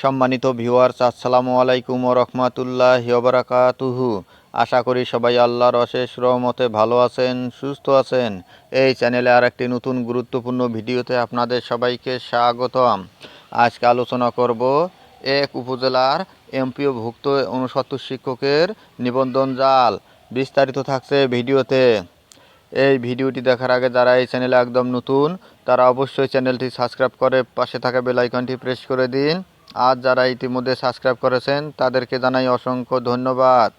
সম্মানিত ভিউয়ার্স আসসালামু আলাইকুম ও রহমাতুল্লাহ বারাকাতুহু। আশা করি সবাই আল্লাহর অশেষ রহমতে ভালো আছেন, সুস্থ আছেন। এই চ্যানেলে আর একটি নতুন গুরুত্বপূর্ণ ভিডিওতে আপনাদের সবাইকে স্বাগতম। আজকে আলোচনা করব এক উপজেলার এমপিওভুক্ত উনসত্তর শিক্ষকের নিবন্ধন জাল। বিস্তারিত থাকছে ভিডিওতে। এই ভিডিওটি দেখার আগে যারা এই চ্যানেলে একদম নতুন, তারা অবশ্যই চ্যানেলটি সাবস্ক্রাইব করে পাশে থাকা বেলাইকনটি প্রেস করে দিন। আর যারা ইতিমধ্যে সাবস্ক্রাইব করেছেন, তাদেরকে জানাই অসংখ্য ধন্যবাদ।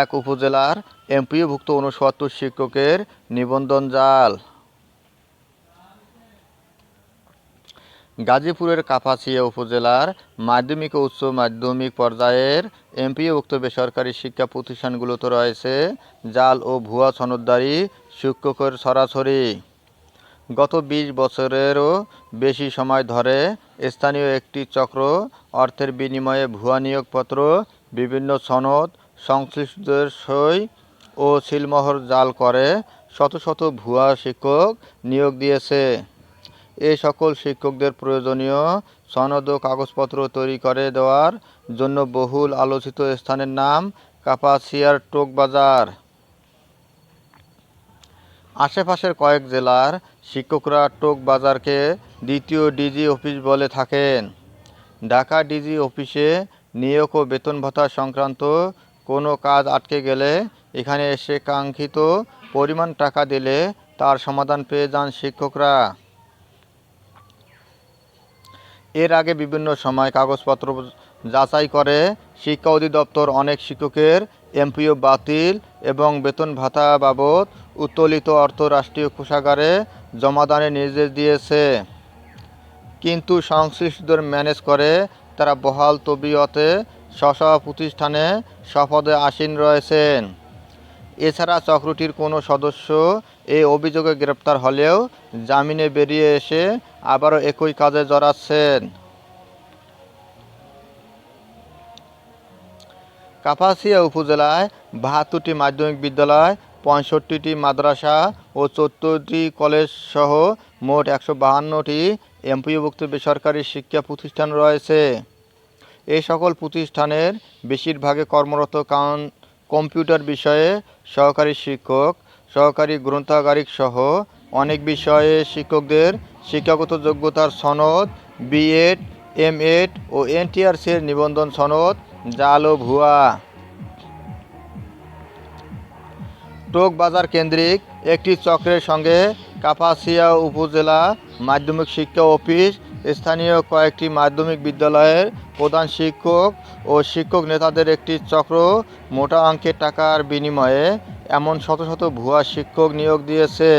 এক উপজেলার এমপিওভুক্ত উনসত্তর শিক্ষকের নিবন্ধন জাল। গাজীপুরের কাপাসিয়া উপজেলার মাধ্যমিক ও উচ্চ মাধ্যমিক পর্যায়ের এমপিওভুক্ত বেসরকারি শিক্ষা প্রতিষ্ঠানগুলোতে রয়েছে জাল ও ভুয়া সনদদারি শিক্ষকের সরাসরি। গত ২০ বছরেরও বেশি সময় ধরে স্থানীয় একটি চক্র অর্থের বিনিময়ে ভুয়া নিয়োগপত্র, বিভিন্ন সনদ, সংশ্লিষ্টদের সই ও সিলমোহর জাল করে শত শত ভুয়া শিক্ষক নিয়োগ দিয়েছে। এ সকল শিক্ষকদের প্রয়োজনীয় সনদ ও কাগজপত্র তৈরি করে দেওয়ার জন্য বহুল আলোচিত স্থানের নাম কাপাসিয়ার টোক বাজার। আশেপাশের কয়েক জেলার শিক্ষকরা টোক বাজারকে দ্বিতীয় ডিজি অফিস বলে থাকেন। ঢাকা ডিজি অফিসে নিয়োগ ও বেতন ভাতা সংক্রান্ত কোনো কাজ আটকে গেলে এখানে এসে কাঙ্ক্ষিত পরিমাণ টাকা দিলে তার সমাধান পেয়ে যান শিক্ষকরা। এর আগে বিভিন্ন সময় কাগজপত্র যাচাই করে শিক্ষা অধিদপ্তর অনেক শিক্ষকের এমপিও বাতিল এবং বেতন ভাতা বাবদ উত্তোলিত অর্থ রাষ্ট্রীয় কোষাগারে জমাদানের নির্দেশ দিয়েছে। কিন্তু সংশ্লিষ্টদের ম্যানেজ করে তারা বহাল তবিয়তে স্ব প্রতিষ্ঠানে সপদে আসীন রয়েছেন। এছাড়া চক্রটির কোনো সদস্য এই অভিযোগে গ্রেপ্তার হলেও জামিনে বেরিয়ে এসে আবারও একই কাজে জড়াচ্ছেন। কাপাসিয়া উপজেলায় বাহাত্তরটি মাধ্যমিক বিদ্যালয়, পঁয়ষট্টিটি মাদ্রাসা ও চোদ্দটি কলেজ সহ মোট একশো বাহান্নটি এমপিওভুক্ত বেসরকারি শিক্ষা প্রতিষ্ঠান রয়েছে। এই সকল প্রতিষ্ঠানের বেশিরভাগে কর্মরত কারণ কম্পিউটার বিষয়ে সহকারী শিক্ষক, সহকারী গ্রন্থাগারিক সহ অনেক বিষয়ে শিক্ষকদের শিক্ষাগত যোগ্যতার সনদ বিএড এমএড ও এনটিআরসির নিবন্ধন সনদ, জাল ও ভুয়া। টোক বাজার কেন্দ্রিক একটি চক্রের সঙ্গে কাপাসিয়া উপজেলা মাধ্যমিক শিক্ষা অফিস, স্থানীয় কয়েকটি মাধ্যমিক বিদ্যালয়ের প্রধান শিক্ষক ও শিক্ষক নেতাদের একটি চক্র মোটা অঙ্কের টাকার বিনিময়ে এমন শত শত ভুয়া শিক্ষক নিয়োগ দিয়েছে।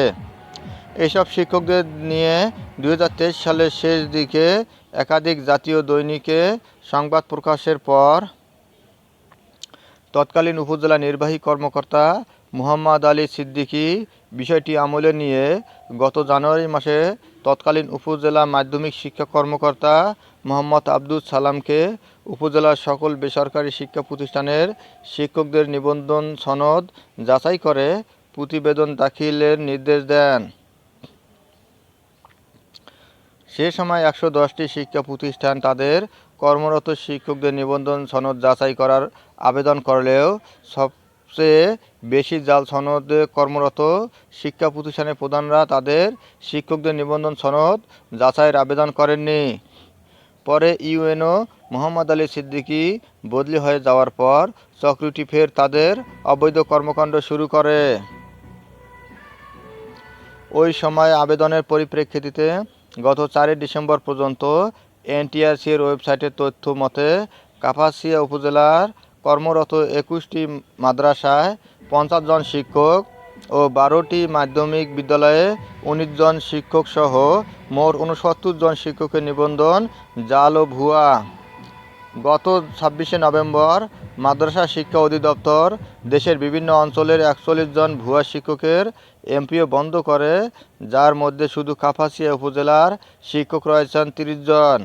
এসব শিক্ষকদের নিয়ে দুই হাজার তেইশ সালের শেষ দিকে একাধিক জাতীয় দৈনিকে সংবাদ প্রকাশের পর তৎকালীন উপজেলা নির্বাহী কর্মকর্তা মুহাম্মদ আলী সিদ্দিকী বিষয়টি আমলে নিয়ে গত জানুয়ারি মাসে তৎকালীন উপজেলা মাধ্যমিক শিক্ষা কর্মকর্তা মোহাম্মদ আব্দুল সালামকে উপজেলার সকল বেসরকারি শিক্ষা প্রতিষ্ঠানের শিক্ষকদের নিবন্ধন সনদ যাচাই করে প্রতিবেদন দাখিলের নির্দেশ দেন। সে সময় একশো দশটি শিক্ষা প্রতিষ্ঠান তাদের কর্মরত শিক্ষকদের নিবন্ধন সনদ যাচাই করার আবেদন করলেও সবচেয়ে বেশি জাল সনদে কর্মরত শিক্ষা প্রতিষ্ঠানের প্রধানরা তাদের শিক্ষকদের নিবন্ধন সনদ যাচাইয়ের আবেদন করেননি। পরে ইউএনও মোহাম্মদ আলী সিদ্দিকী বদলি হয়ে যাওয়ার পর চক্রটি ফের তাদের অবৈধ কর্মকাণ্ড শুরু করে। ওই সময় আবেদনের পরিপ্রেক্ষিতে গত চারই ডিসেম্বর পর্যন্ত এনটিআরসির ওয়েবসাইটের তথ্য মতে কাপাসিয়া উপজেলার কর্মরত একুশটি মাদ্রাসায় পঞ্চাশ জন শিক্ষক ও বারোটি মাধ্যমিক বিদ্যালয়ে উনিশ জন শিক্ষক সহ মোট উনসত্তর জন শিক্ষকের নিবন্ধন জাল ও ভুয়া। গত ছাব্বিশে নভেম্বর মাদ্রাসা শিক্ষা অধিদপ্তর দেশের বিভিন্ন অঞ্চলের একচল্লিশ জন ভুয়া শিক্ষকের এমপিও বন্ধ করে, যার মধ্যে শুধু কাপাসিয়া উপজেলার শিক্ষক রয়েছেন তিরিশ জন।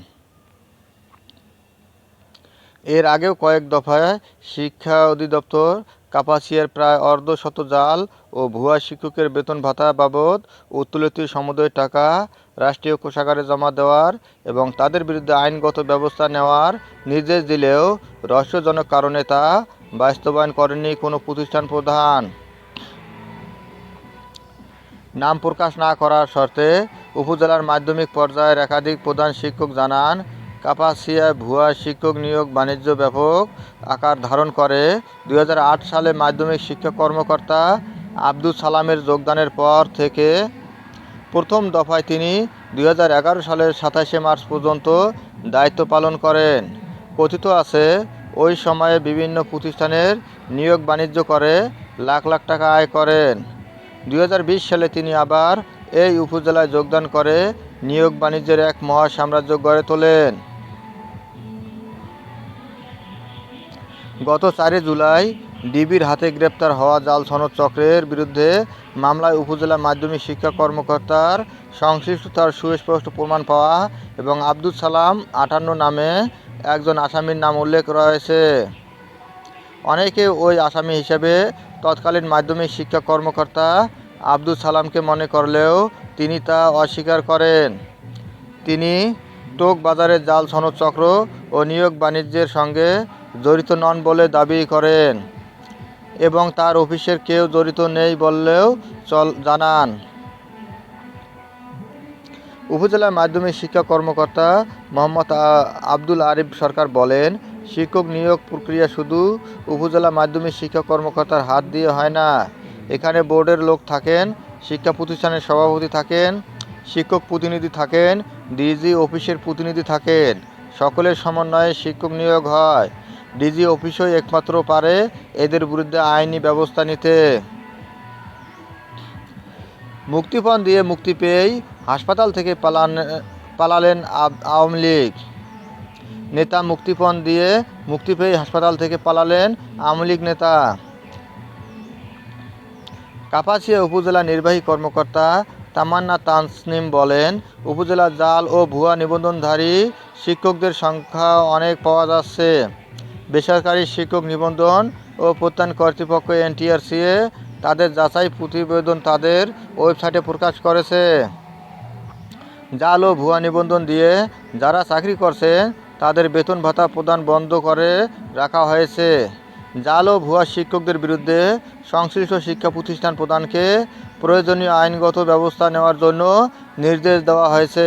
এর আগেও কয়েক দফায় শিক্ষা অধিদপ্তর কাপাসিয়ার প্রায় অর্ধশত জাল ও ভুয়া শিক্ষকের বেতন ভাতা বাবদ উত্তোলিত সমুদয় টাকা রাষ্ট্রীয় কোষাগারে জমা দেওয়ার এবং তাদের বিরুদ্ধে আইনগত ব্যবস্থা নেওয়ার নির্দেশ দিলেও রহস্যজনক কারণে তা বাস্তবায়ন করেনি কোনো প্রতিষ্ঠান প্রধান। নাম প্রকাশ না করার শর্তে উপজেলার মাধ্যমিক পর্যায়ের একাধিক প্রধান শিক্ষক জানান কাপাসিয়ায় ভুয়া শিক্ষক নিয়োগ বাণিজ্য ব্যাপক আকার ধারণ করে। দুই হাজার আট সালে মাধ্যমিক শিক্ষা কর্মকর্তা আব্দুল সালামের যোগদানের পর থেকে প্রথম দফায় তিনি দুই হাজার এগারো সালের সাতাশে মার্চ পর্যন্ত দায়িত্ব পালন করেন। কথিত আছে, ওই সময়ে বিভিন্ন প্রতিষ্ঠানের নিয়োগ বাণিজ্য করে লাখ লাখ টাকা আয় করেন। দু হাজার বিশ সালে তিনি আবার এই উপজেলায় যোগদান করে নিয়োগ বাণিজ্যের এক মহা সাম্রাজ্য গড়ে তোলেন। গত চারই জুলাই ডিবির হাতে গ্রেপ্তার হওয়া জাল সনদ চক্রের বিরুদ্ধে মামলায় উপজেলা মাধ্যমিক শিক্ষা কর্মকর্তার সংশ্লিষ্টতার সুস্পষ্ট প্রমাণ পাওয়া এবং আব্দুল সালাম আটান্ন নামে একজন আসামির নাম উল্লেখ রয়েছে। অনেকে ওই আসামি হিসেবে তৎকালীন মাধ্যমিক শিক্ষা কর্মকর্তা আব্দুল সালামকে মনে করলেও তিনি তা অস্বীকার করেন। তিনি টোক বাজারের জাল সনদ চক্র ও নিয়োগ বাণিজ্যের সঙ্গে জড়িত নন বলে দাবি করেন এবং তার অফিসের কেউ জড়িত নেই বললেও চল, জানান। উপজেলা মাধ্যমিক শিক্ষা কর্মকর্তা মোহাম্মদ আব্দুল আরিফ সরকার বলেন, শিক্ষক নিয়োগ প্রক্রিয়া শুধু উপজেলা মাধ্যমিক শিক্ষা কর্মকর্তার হাত দিয়ে হয় না। এখানে বোর্ডের লোক থাকেন, শিক্ষা প্রতিষ্ঠানের সভাপতি থাকেন, শিক্ষক প্রতিনিধি থাকেন, ডিজি অফিসের প্রতিনিধি থাকেন। সকলের সমন্বয়ে শিক্ষক নিয়োগ হয়। ডিজি অফিসই একমাত্র পারে এদের বিরুদ্ধে আইনি ব্যবস্থা নিতে। মুক্তিপণ দিয়ে মুক্তি পেয়েই হাসপাতাল থেকে পালান, পালালেন আওয়ামী লীগ। নেতা মুক্তিপণ দিয়ে মুক্তি পেয়ে হাসপাতাল থেকে পালালেন আওয়ামী লীগ নেতা। কাপাসিয়া উপজেলা নির্বাহী কর্মকর্তা তামান্না তানসনিম বলেন, উপজেলা জাল ও ভুয়া নিবন্ধনধারী শিক্ষকদের সংখ্যা অনেক পাওয়া যাচ্ছে। বেসরকারি শিক্ষক নিবন্ধন ও প্রত্যয়ন কর্তৃপক্ষ এনটিআরসিএ তাদের যাচাই প্রতিবেদন তাদের ওয়েবসাইটে প্রকাশ করেছে। জাল ও ভুয়া নিবন্ধন দিয়ে যারা চাকরি করছে, তাদের বেতন ভাতা প্রদান বন্ধ করে রাখা হয়েছে। জাল ও ভুয়া শিক্ষকদের বিরুদ্ধে সংশ্লিষ্ট শিক্ষা প্রতিষ্ঠান প্রদানকে প্রয়োজনীয় আইনগত ব্যবস্থা নেওয়ার জন্য নির্দেশ দেওয়া হয়েছে।